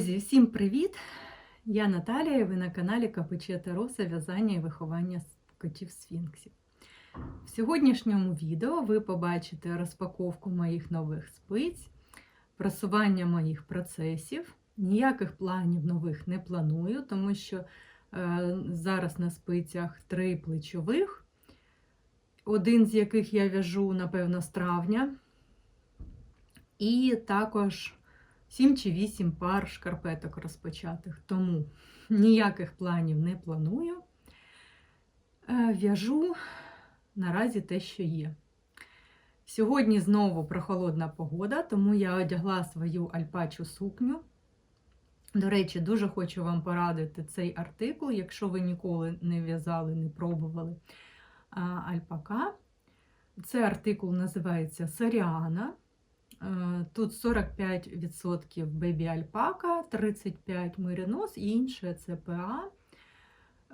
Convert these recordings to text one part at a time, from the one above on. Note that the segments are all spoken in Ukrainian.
Друзі, всім привіт! Я Наталія, і ви на каналі Капичета Роса в'язання і виховання котів сфінксів. В сьогоднішньому відео ви побачите розпаковку моїх нових спиць, просування моїх процесів. Ніяких планів нових не планую, тому що е, зараз на спицях три плечових, один з яких я в'яжу, напевно, з травня. І також 7 чи 8 пар шкарпеток розпочатих, тому ніяких планів не планую. Е, В'яжу наразі те, що є. Сьогодні знову прохолодна погода, тому я одягла свою альпачу сукню. До речі, дуже хочу вам порадити цей артикул, якщо ви ніколи не в'язали, не пробували а, альпака. Цей артикул називається Соріана. Е, Тут 45% бебі альпака, 35 меринос і інше це ПА.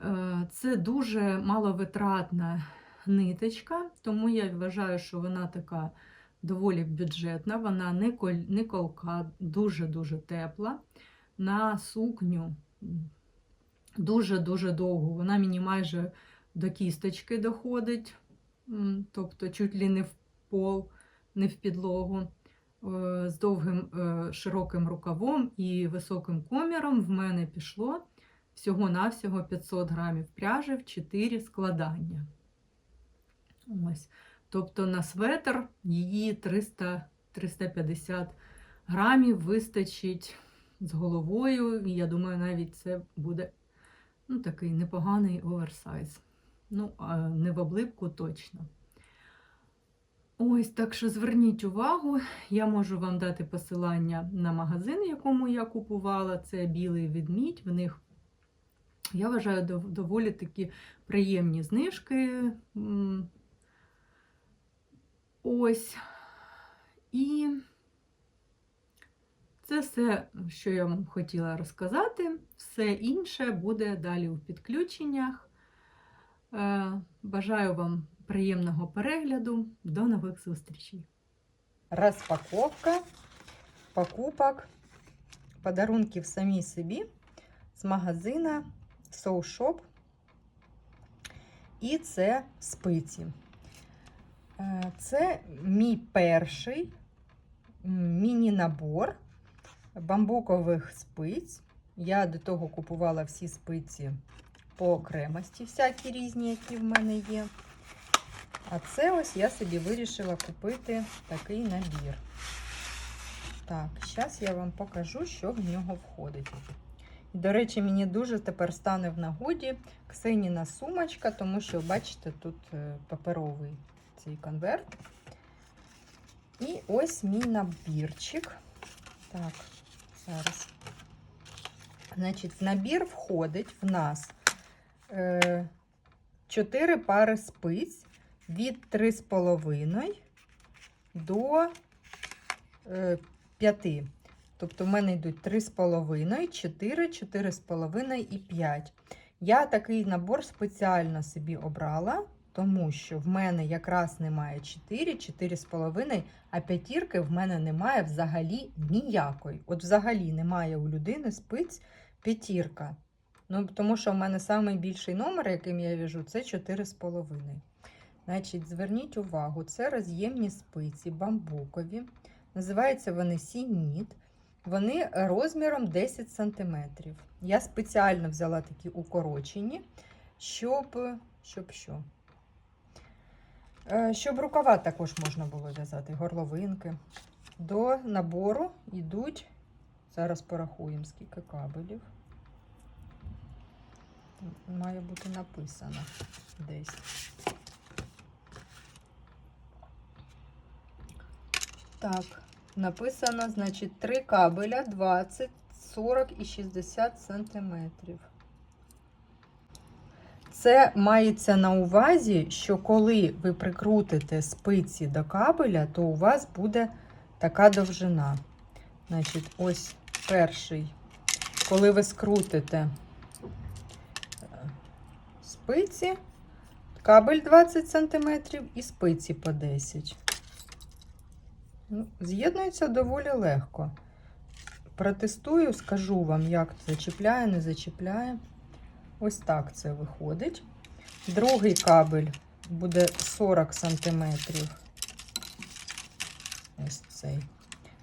Е, Це дуже маловитратна ниточка, тому я вважаю, що вона така доволі бюджетна, вона не, колка, дуже-дуже тепла. На сукню дуже-дуже довго. Вона мені майже до кісточки доходить, тобто чуть ли не в пол, не в підлогу з довгим е, широким рукавом і високим коміром в мене пішло всього-навсього 500 грамів пряжі в 4 складання. Ось. Тобто на светр її 300-350 грамів вистачить з головою, і я думаю, навіть це буде ну, такий непоганий оверсайз. Ну, а не в облипку точно. Ось, так що зверніть увагу, я можу вам дати посилання на магазин, якому я купувала. Це білий відмідь. В них, я вважаю, доволі такі приємні знижки. Ось. І це все, що я вам хотіла розказати. Все інше буде далі у підключеннях. Е, Бажаю вам приємного перегляду. До нових зустрічей. Розпаковка покупок, подарунків самі собі з магазина Soul Shop. І це спиці. Е, Це мій перший міні-набор бамбукових спиць. Я до того купувала всі спиці по окремості, всякі різні, які в мене є. А це ось я собі вирішила купити такий набір. Так, зараз я вам покажу, що в нього входить. І, До речі, мені дуже тепер стане в нагоді Ксеніна сумочка, тому що, бачите, тут е, паперовий цей конверт. І ось мій набірчик. Так, зараз. Значить, в набір входить в нас е, 4 пари спиць від 3,5 до е, 5. Тобто в мене йдуть 3,5, 4, 4,5 і 5. Я такий набор спеціально собі обрала, тому що в мене якраз немає 4, 4,5, а п'ятірки в мене немає взагалі ніякої. От взагалі немає у людини спиць п'ятірка. Ну, тому що в мене найбільший номер, яким я в'яжу, це 4,5. Значить, зверніть увагу, це роз'ємні спиці, бамбукові. Називаються вони сініт. Вони розміром 10 см. Я спеціально взяла такі укорочені, щоб, щоб що? Е, Щоб рукава також можна було в'язати, горловинки. До набору йдуть, зараз порахуємо, скільки кабелів. Має бути написано десь. Так, написано, значить, 3 кабеля 20, 40 і 60 сантиметрів. Це мається на увазі, що коли ви прикрутите спиці до кабеля, то у вас буде така довжина. Значить, ось перший, коли ви скрутите е, спиці, кабель 20 см і спиці по 10 Ну, З'єднується доволі легко. протестую, скажу вам, як зачіпляє, не зачіпляє. Ось так це виходить. Другий кабель буде 40 см. Ось цей.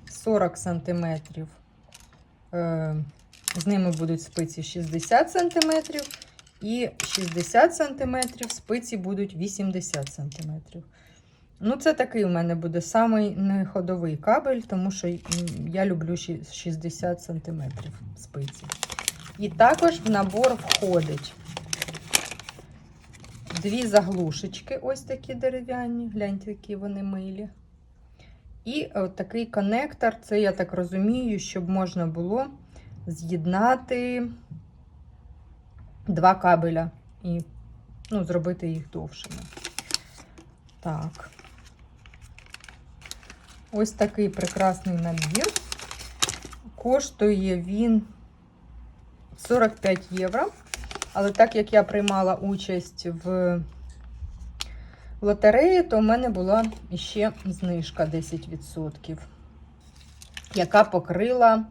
40 см. Е, з ними будуть спиці 60 см. І 60 см спиці будуть 80 см. Ну, це такий у мене буде самий неходовий кабель, тому що я люблю 60 см спиці. І також в набор входить дві заглушечки, ось такі дерев'яні, гляньте, які вони милі. І от такий коннектор, це я так розумію, щоб можна було з'єднати два кабеля і ну, зробити їх довшими. Так. Ось такий прекрасний набір. Коштує він 45 євро. Але так як я приймала участь в лотереї, то в мене була ще знижка 10%, яка покрила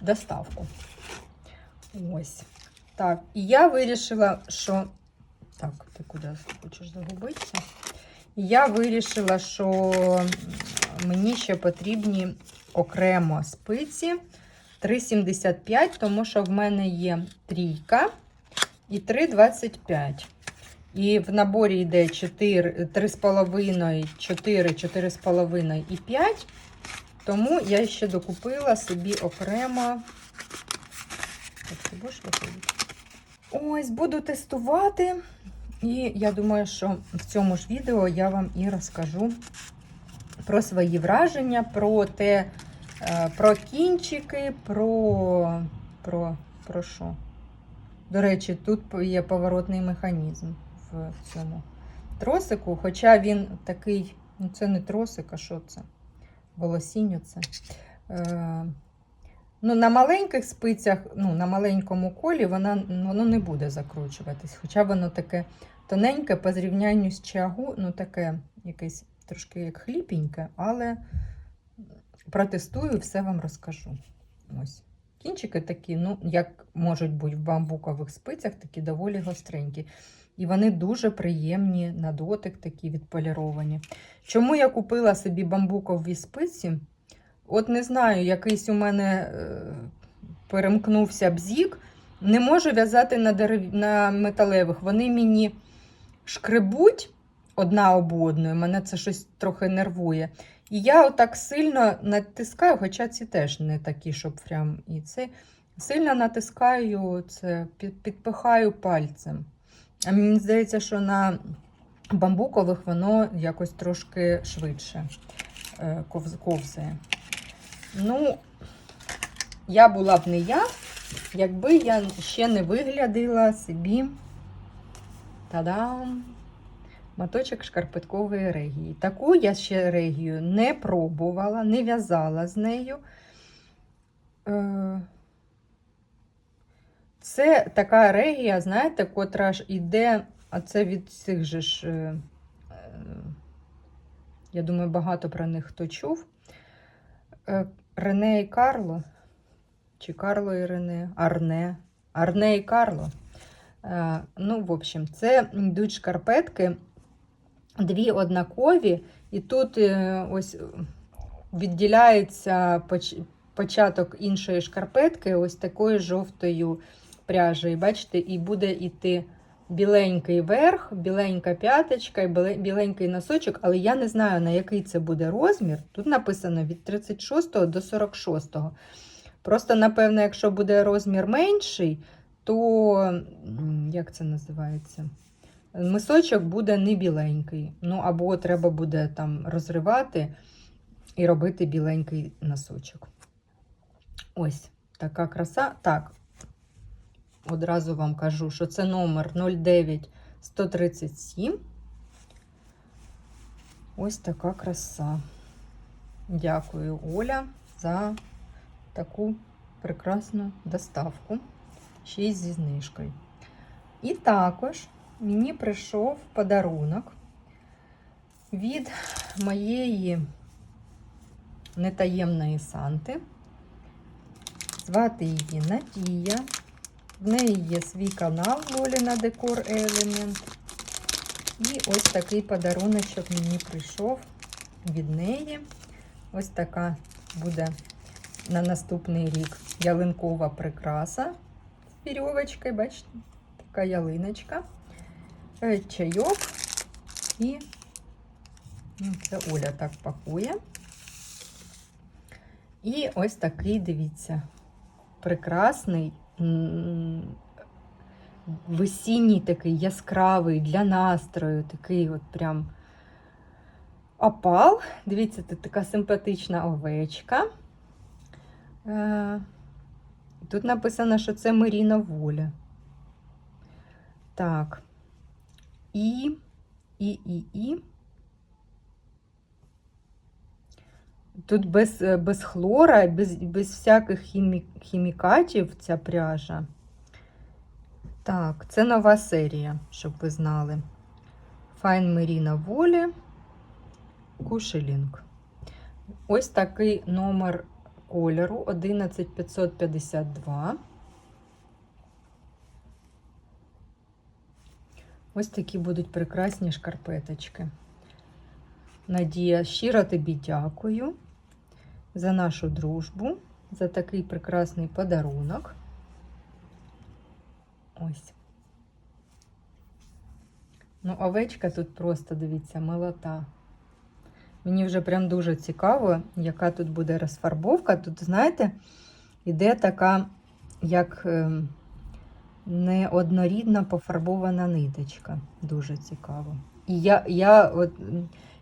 доставку. Ось. Так, і я вирішила, що. Так, ти куди хочеш загубитися? Я вирішила, що мені ще потрібні окремо спиці 3,75, тому що в мене є трійка і 3,25. І в наборі йде 4, 3,5, 4, 4,5 і 5. Тому я ще докупила собі окремо. Ось, буду тестувати. І я думаю, що в цьому ж відео я вам і розкажу про свої враження, про те, е, про кінчики, про, про, про що. До речі, тут є поворотний механізм в цьому тросику, хоча він такий, ну це не тросик, а що це? Волосіння це. Е, ну, на маленьких спицях, ну, на маленькому колі вона, воно не буде закручуватись. Хоча воно таке тоненьке по зрівнянню з чагу, ну таке якесь трошки як хліпеньке, але протестую і все вам розкажу. Ось. Кінчики такі, ну, як можуть бути в бамбукових спицях, такі доволі гостренькі. І вони дуже приємні на дотик, такі відполіровані. Чому я купила собі бамбукові спиці? От не знаю, якийсь у мене е, перемкнувся бзік. Не можу в'язати на, дерев... на металевих. Вони мені шкребуть одна об одною. Мене це щось трохи нервує. І я отак сильно натискаю, хоча ці теж не такі, щоб прям і це. Сильно натискаю це, підпихаю пальцем. А мені здається, що на бамбукових воно якось трошки швидше е, ковзає. Ну, я була б не я, якби я ще не виглядила собі та-дам! Моточок шкарпеткової регії. Таку я ще регію не пробувала, не в'язала з нею. Е, Це така регія, знаєте, котра ж іде, а це від цих же ж, е, е, я думаю, багато про них хто чув. Рене і Карло. Чи Карло і Рене? Арне. Арне і Карло. Ну, в общем, це йдуть шкарпетки, дві однакові, і тут е, ось відділяється початок іншої шкарпетки, ось такою жовтою пряжею. Бачите, і буде йти біленький верх, біленька п'яточка біленький носочок, але я не знаю, на який це буде розмір. Тут написано від 36 до 46. Просто, напевно, якщо буде розмір менший, то як це називається? Мисочок буде не біленький. Ну, або треба буде там розривати і робити біленький носочок. Ось така краса. Так, одразу вам кажу, що це номер 09137. Ось така краса. Дякую, Оля, за таку прекрасну доставку. Ще й зі знижкою. І також мені прийшов подарунок від моєї нетаємної Санти. Звати її Надія. В неї є свій канал Лоліна Декор Елемент. І ось такий подаруночок мені прийшов від неї. Ось така буде на наступний рік ялинкова прикраса з вірьовочкою. Бачите, така ялиночка, чайок і ну, це Оля так пакує. І ось такий, дивіться, прекрасний, весінній такий яскравий для настрою, такий от прям опал. Дивіться, тут така симпатична овечка. Е, Тут написано, що це Маріна Воля. Так. І, і, і, і. Тут без, е, без хлора, без, без всяких хімі, хімікатів ця пряжа. Так, це нова серія, щоб ви знали. Fine Merino Волі. Кушелінг. Ось такий номер кольору 11552. Ось такі будуть прекрасні шкарпеточки. Надія, щиро тобі дякую за нашу дружбу, за такий прекрасний подарунок. Ось. Ну, овечка тут просто, дивіться, молота. Мені вже прям дуже цікаво, яка тут буде розфарбовка. Тут, знаєте, іде така, як ем, неоднорідна пофарбована ниточка. Дуже цікаво. І я, я от,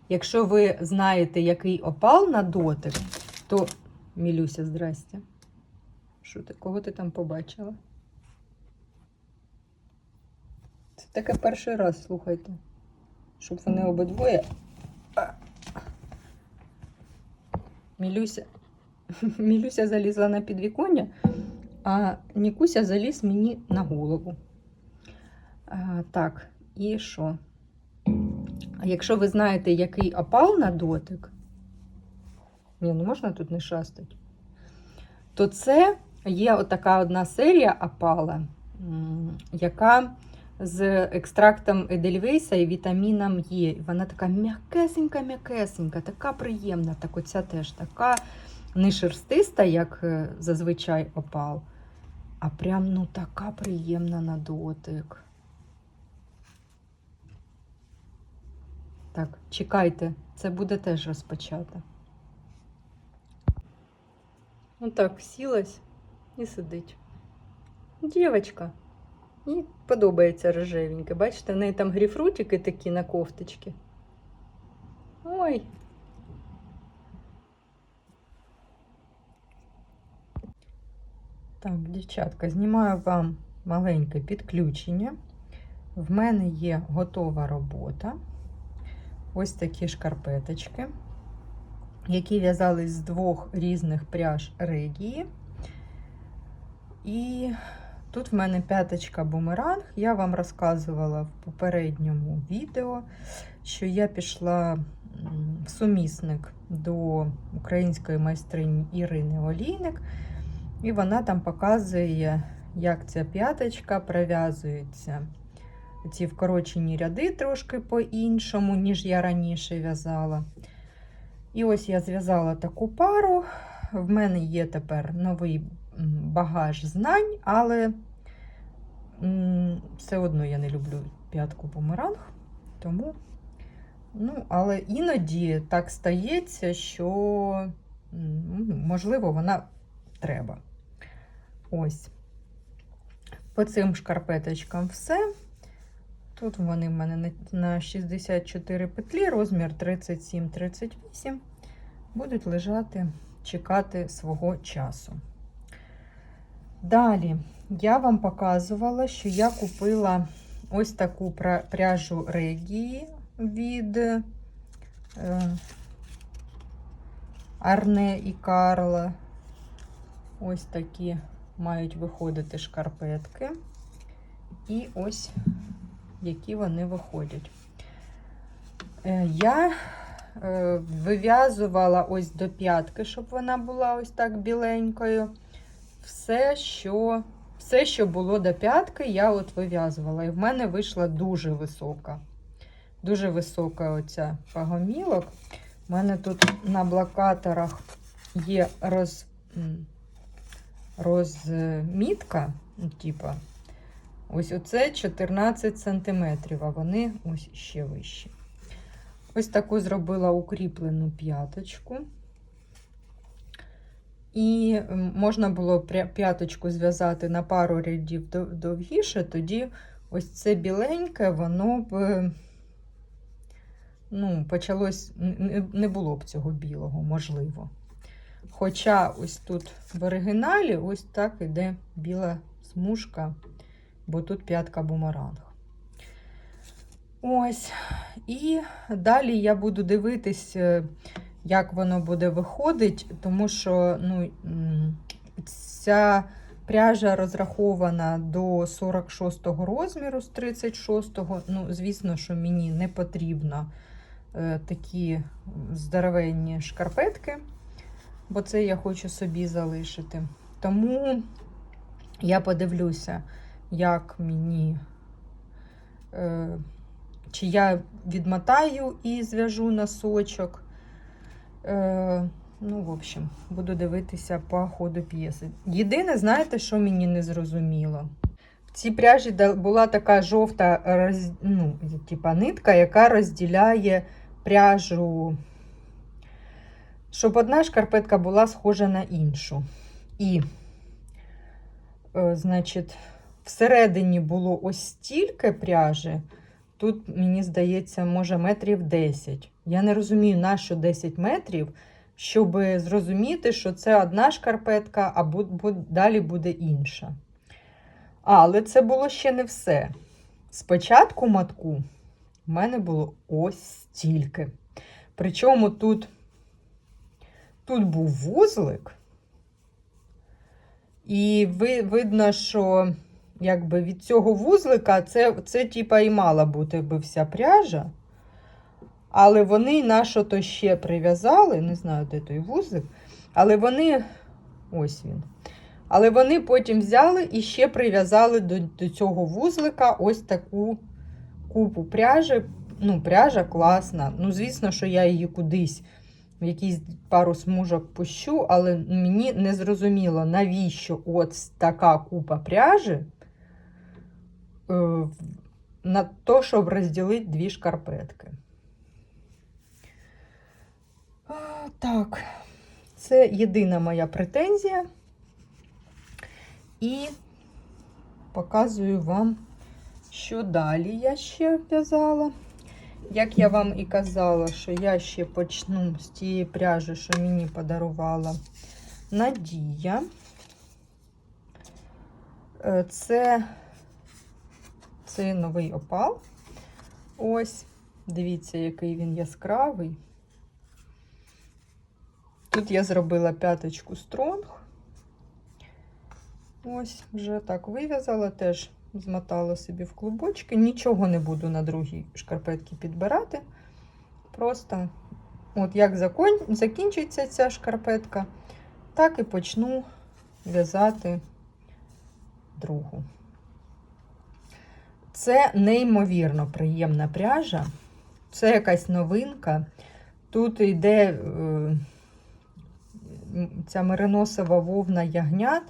якщо ви знаєте, який опал на дотик, то Мілюся, здрасте. Що ти, кого ти там побачила? Це таке перший раз, слухайте. Щоб вони обидвоє. Мілюся. Мілюся залізла на підвіконня, а Нікуся заліз мені на голову. А, так, і що? Якщо ви знаєте, який опал на дотик, ні, ну можна тут не шастати, то це є отака одна серія опала, яка з екстрактом Едельвейса і вітаміном Е. Вона така м'якесенька-м'якесенька, така приємна. Так оця теж така не шерстиста, як е, зазвичай опал, а прям ну така приємна на дотик. Так, чекайте, це буде теж розпочато. Ну так, сілась і сидить. Дівочка. Їй подобається рожевеньке. Бачите, в неї там гріфрутики такі на кофточці. Ой. Так, дівчатка, знімаю вам маленьке підключення. В мене є готова робота. Ось такі шкарпеточки, які в'язались з двох різних пряж регії. І тут в мене п'яточка бумеранг. Я вам розказувала в попередньому відео, що я пішла в сумісник до української майстрині Ірини Олійник, і вона там показує, як ця п'яточка пров'язується. Ці вкорочені ряди трошки по-іншому, ніж я раніше в'язала. І ось я зв'язала таку пару. В мене є тепер новий багаж знань, але все одно я не люблю п'ятку бумеранг. Тому, ну, але іноді так стається, що, можливо, вона треба. Ось. По цим шкарпеточкам все. Тут вони в мене на- на 64 петлі, розмір 37-38. Будуть лежати, чекати свого часу. Далі я вам показувала, що я купила ось таку пряжу Регії від е, Арне і Карла. Ось такі мають виходити шкарпетки. І ось які вони виходять. Е, Я е, вив'язувала ось до п'ятки, щоб вона була ось так біленькою. все, що, все, що було до п'ятки, я от вив'язувала. І в мене вийшла дуже висока. Дуже висока оця пагомілок. У мене тут на блокаторах є роз, розмітка, ну, типа, ось оце 14 сантиметрів, а вони ось ще вищі. Ось таку зробила укріплену п'яточку. І можна було п'яточку зв'язати на пару рядів довгіше, тоді ось це біленьке, воно б ну, почалось, не було б цього білого, можливо. Хоча ось тут в оригіналі ось так іде біла смужка, бо тут п'ятка бумеранг. Ось. І далі я буду дивитись, е, як воно буде виходить, тому що ну, ця пряжа розрахована до 46-го розміру з 36-го. Ну, звісно, що мені не потрібно е, такі здоровенні шкарпетки, бо це я хочу собі залишити. Тому я подивлюся, як мені. Е, чи я відмотаю і зв'яжу носочок. Е, ну, в общем, буду дивитися по ходу п'єси. Єдине, знаєте, що мені не зрозуміло? В цій пряжі була така жовта роз, ну, типа нитка, яка розділяє пряжу, щоб одна шкарпетка була схожа на іншу. І, е, значить, всередині було ось стільки пряжі. Тут, мені здається, може метрів 10. Я не розумію, на що 10 метрів, щоб зрозуміти, що це одна шкарпетка, а далі буде інша. Але це було ще не все. Спочатку матку в мене було ось стільки. Причому тут, тут був вузлик, і ви, видно, що якби від цього вузлика це, це типа і мала бути би вся пряжа. Але вони нашо то ще прив'язали, не знаю, де той вузлик, але вони. Ось він. Але вони потім взяли і ще прив'язали до, до цього вузлика ось таку купу пряжі. Ну, пряжа класна. Ну, звісно, що я її кудись якісь пару смужок пущу, але мені не зрозуміло, навіщо от така купа пряжі е, на то, щоб розділити дві шкарпетки. Так, це єдина моя претензія. І показую вам, що далі я ще в'язала. Як я вам і казала, що я ще почну з тієї пряжі, що мені подарувала Надія. Е, Це, це новий опал. Ось, дивіться, який він яскравий. Тут я зробила п'яточку стронг. Ось, вже так вив'язала, теж змотала собі в клубочки. Нічого не буду на другій шкарпетці підбирати. Просто, от як закон- закінчиться ця шкарпетка, так і почну в'язати другу. Це неймовірно приємна пряжа. Це якась новинка. Тут йде е, ця мериносова вовна ягнят.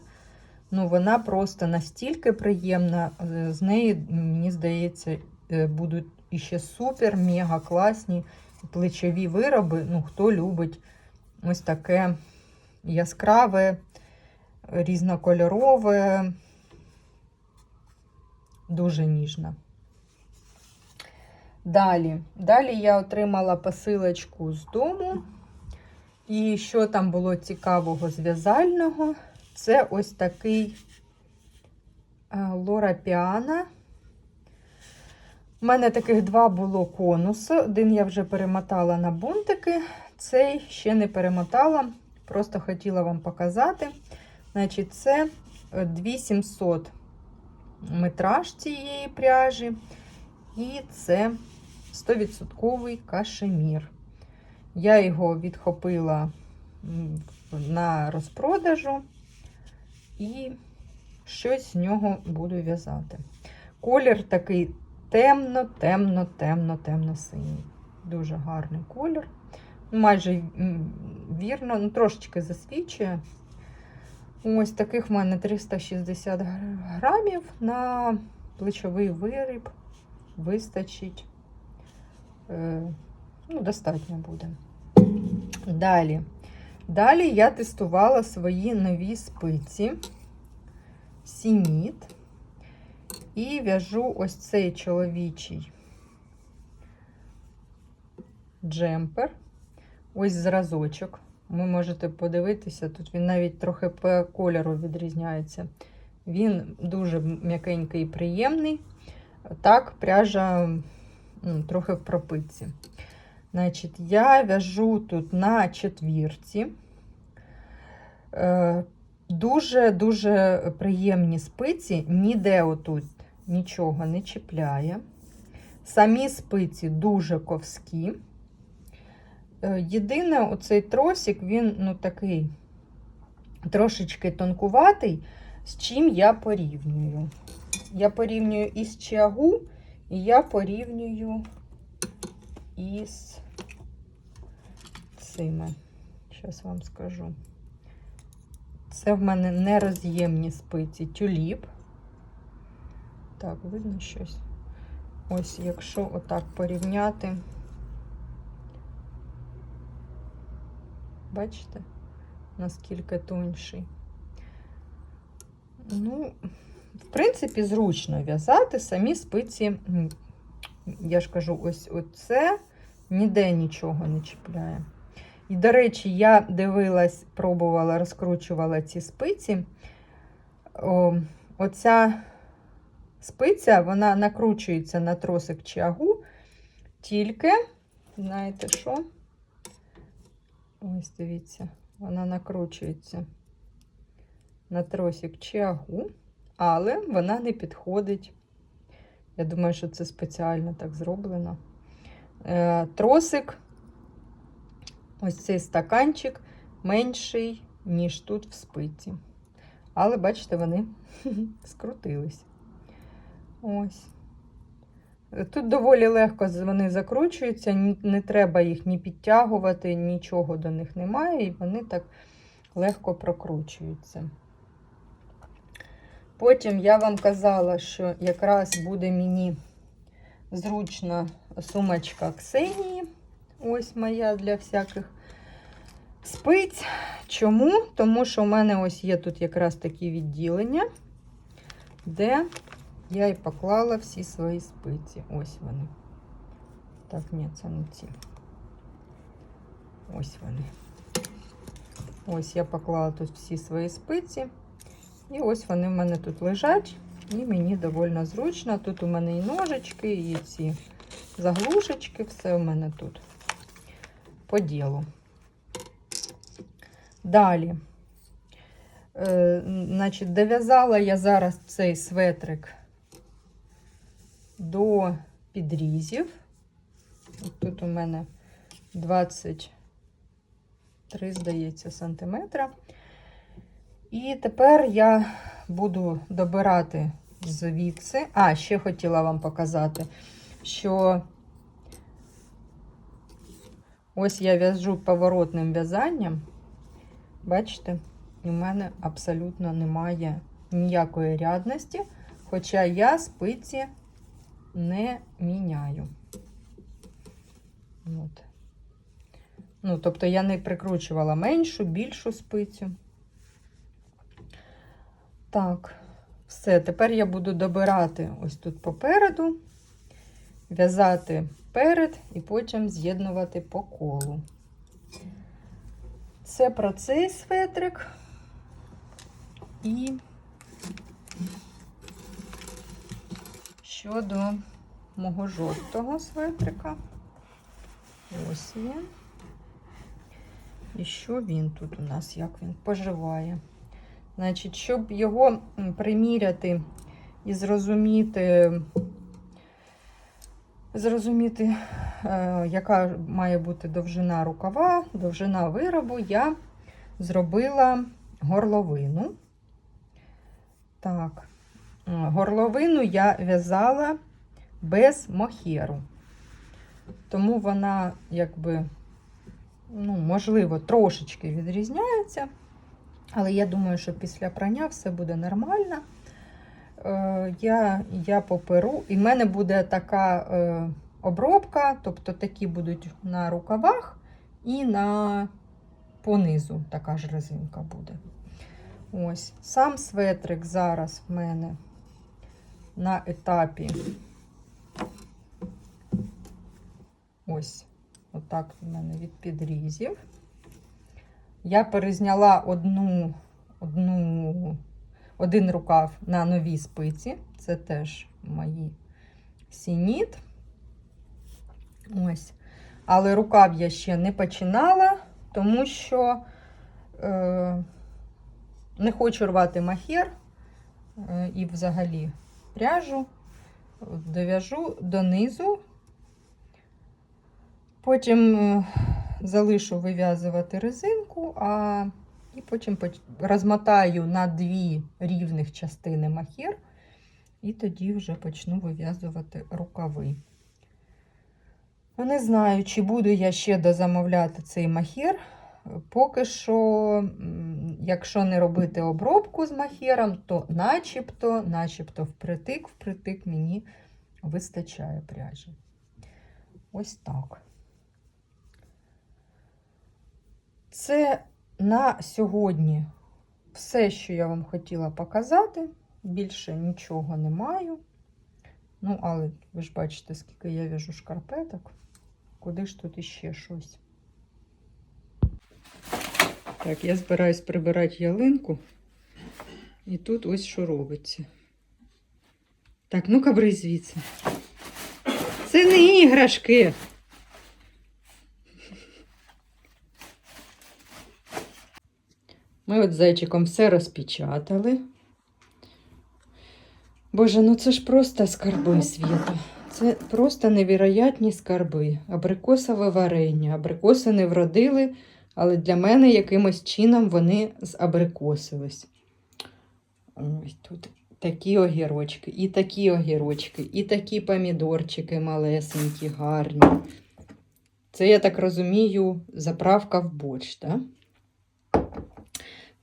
Ну, вона просто настільки приємна. Е, З неї, мені здається, е, будуть іще супер, мега класні плечові вироби. Ну, хто любить ось таке яскраве, різнокольорове, дуже ніжна. Далі. Далі я отримала посилочку з дому. І що там було цікавого зв'язального? Це ось такий е, Лора Піана. У мене таких два було конуси. Один я вже перемотала на бунтики, цей ще не перемотала, просто хотіла вам показати. Значить, це е, 2700 метраж цієї пряжі, і це 100% кашемір. Я його відхопила на розпродажу. І щось з нього буду в'язати. Колір такий темно, темно, темно, темно синій. Дуже гарний колір. Ну, Майже вірно, ну, трошечки засвічує. Ось таких в мене 360 грамів на плечовий виріб. Вистачить. Е, ну, достатньо буде. Далі. Далі я тестувала свої нові спиці Сініт. І в'яжу ось цей чоловічий джемпер. Ось зразочок. Ви можете подивитися, тут він навіть трохи по кольору відрізняється. Він дуже м'якенький і приємний. Так, пряжа ну, трохи в пропитці. Значить, я в'яжу тут на четвірці. Дуже-дуже приємні спиці, ніде отут нічого не чіпляє. Самі спиці дуже ковські. Е, Єдине, оцей тросик, він ну, такий трошечки тонкуватий, з чим я порівнюю. Я порівнюю із чагу, і я порівнюю із цими. Зараз вам скажу. Це в мене нероз'ємні спиці тюліп. Так, видно щось. Ось, якщо отак порівняти. Бачите, наскільки тонший. Ну, в принципі, зручно в'язати самі спиці. Я ж кажу, ось оце ніде нічого не чіпляє. І, до речі, я дивилась, пробувала, розкручувала ці спиці. О, оця спиця, вона накручується на тросик чагу, тільки, знаєте що? Ось дивіться, вона накручується на тросик чагу, але вона не підходить. Я думаю, що це спеціально так зроблено. Е, тросик, ось цей стаканчик менший, ніж тут в спиці. Але, бачите, вони скрутились. Ось. Тут доволі легко вони закручуються, не треба їх ні підтягувати, нічого до них немає, і вони так легко прокручуються. Потім я вам казала, що якраз буде мені зручна сумочка Ксенії. Ось моя для всяких спиць. Чому? Тому що в мене ось є тут якраз такі відділення, де я і поклала всі свої спиці. Ось вони. Так, ні, це не ці. Ось вони. Ось я поклала тут всі свої спиці. І ось вони в мене тут лежать. І мені доволі зручно. Тут у мене і ножички, і ці заглушечки, все у мене тут по ділу. Далі. Е, значить, дов'язала я зараз цей светрик до підрізів. Тут у мене 23, здається, сантиметра. І тепер я буду добирати звідси. А, ще хотіла вам показати, що ось я в'яжу поворотним в'язанням. Бачите, у мене абсолютно немає ніякої рядності, хоча я спиці не міняю. От. Ну, тобто я не прикручувала меншу, більшу спицю. Так, все. Тепер я буду добирати ось тут попереду, в'язати перед і потім з'єднувати по колу. Це про цей светрик. І щодо мого жовтого светрика. Ось він. І що він тут у нас, як він поживає? Значить, щоб його приміряти і зрозуміти, зрозуміти, е, яка має бути довжина рукава, довжина виробу, я зробила горловину. Так. Е, Горловину я в'язала без мохеру. Тому вона, якби, ну, можливо, трошечки відрізняється. Але я думаю, що після прання все буде нормально. Е, я, я поперу, і в мене буде така е, обробка, тобто такі будуть на рукавах і на понизу така ж резинка буде. Ось. Сам светрик зараз в мене на етапі. Ось, отак в мене від підрізів. Я перезняла одну, одну, один рукав на нові спиці. Це теж мої сініт. Ось. Але рукав я ще не починала, тому що е, не хочу рвати махер е, і взагалі пряжу. Дов'яжу донизу. Потім е, залишу вив'язувати резинку, а і потім розмотаю на дві рівних частини махер, і тоді вже почну вив'язувати рукави. Ну, Не знаю, чи буду я ще дозамовляти цей махер. Поки що, якщо не робити обробку з махером, то начебто, начебто впритик, впритик мені вистачає пряжі. Ось так. Це на сьогодні все, що я вам хотіла показати. Більше нічого не маю. Ну, але ви ж бачите, скільки я в'яжу шкарпеток. Куди ж тут іще щось? Так, я збираюсь прибирати ялинку. І тут ось що робиться. Так, ну-ка, бери звідси. Це не іграшки. Ми от зайчиком все розпечатали. Боже, ну це ж просто скарби світу. Це просто невероятні скарби. Абрикосове варення. Абрикоси не вродили, але для мене якимось чином вони забрикосились. Ось тут такі огірочки, і такі огірочки, і такі помідорчики малесенькі, гарні. Це, я так розумію, заправка в борщ, так?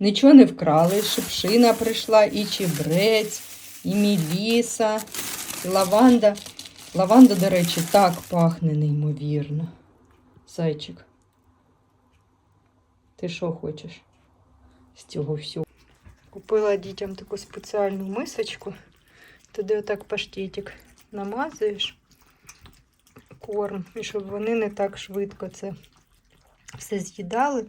Нічого не вкрали, шипшина прийшла, і чебрець, і міліса, і лаванда. Лаванда, до речі, так пахне неймовірно. Зайчик. Ти що хочеш з цього всього? Купила дітям таку спеціальну мисочку. Туди отак паштетик намазуєш корм, і щоб вони не так швидко це все з'їдали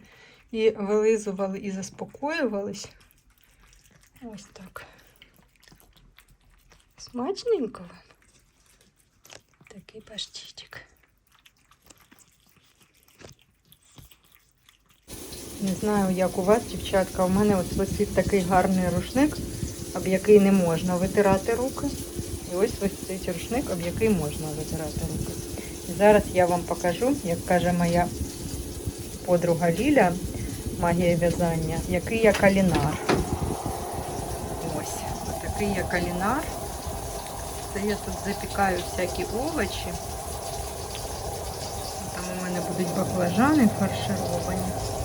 і вилизували і заспокоювались. Ось так. Смачненько. Такий паштетик. Не знаю, як у вас, дівчатка, у мене от висить такий гарний рушник, об який не можна витирати руки. І ось висить рушник, об який можна витирати руки. І зараз я вам покажу, як каже моя подруга Ліля, магія в'язання, який я калінар. Ось, отакий я калінар. Це я тут запікаю всякі овочі. Там у мене будуть баклажани фаршировані.